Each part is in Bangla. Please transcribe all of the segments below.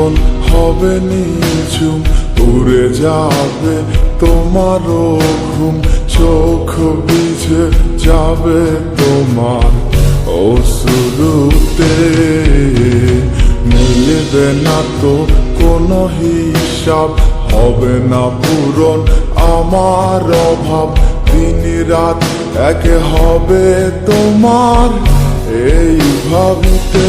যখন হবে নিঝুম, উড়ে যাবে তোমারও ঘুম, চোখ ভিজে যাবে তোমার অসুরুতে মিলবে না তো কোনো হিসাব, হবে না পূরণ আমার অভাব। দিন রাত একে হবে তোমার, এই ভাবিতে।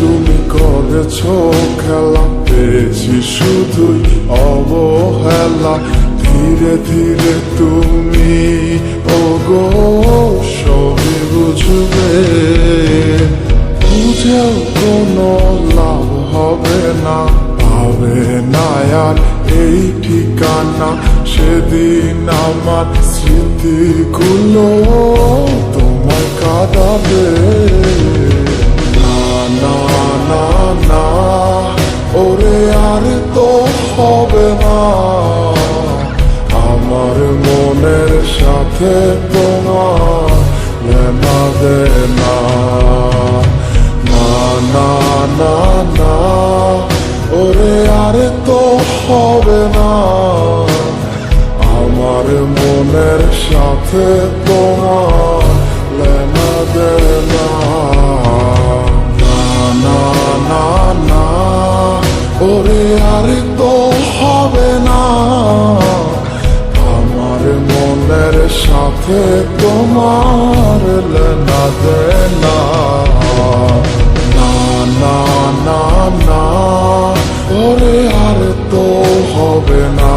তুমি করেছ খেলা, পেয়েছি শুধুই অবহেলা। ধীরে ধীরে তুমি ওগো, সবই বুঝবে। বুঝেও কোনো লাভ হবে না, পাবে না আর এই ঠিকানা। সেদিন আমার স্মৃতিগুলো তোমায় কাদা দে না না না, ওরে আর তো হবে না। আমার মনের সাথে তোমার না। না না না না, ওরে আর তো হবে না। আমার মনের সাথে তোমার সাথে তোমার লেনা দে না না না না না ওরে আর তো হবে না।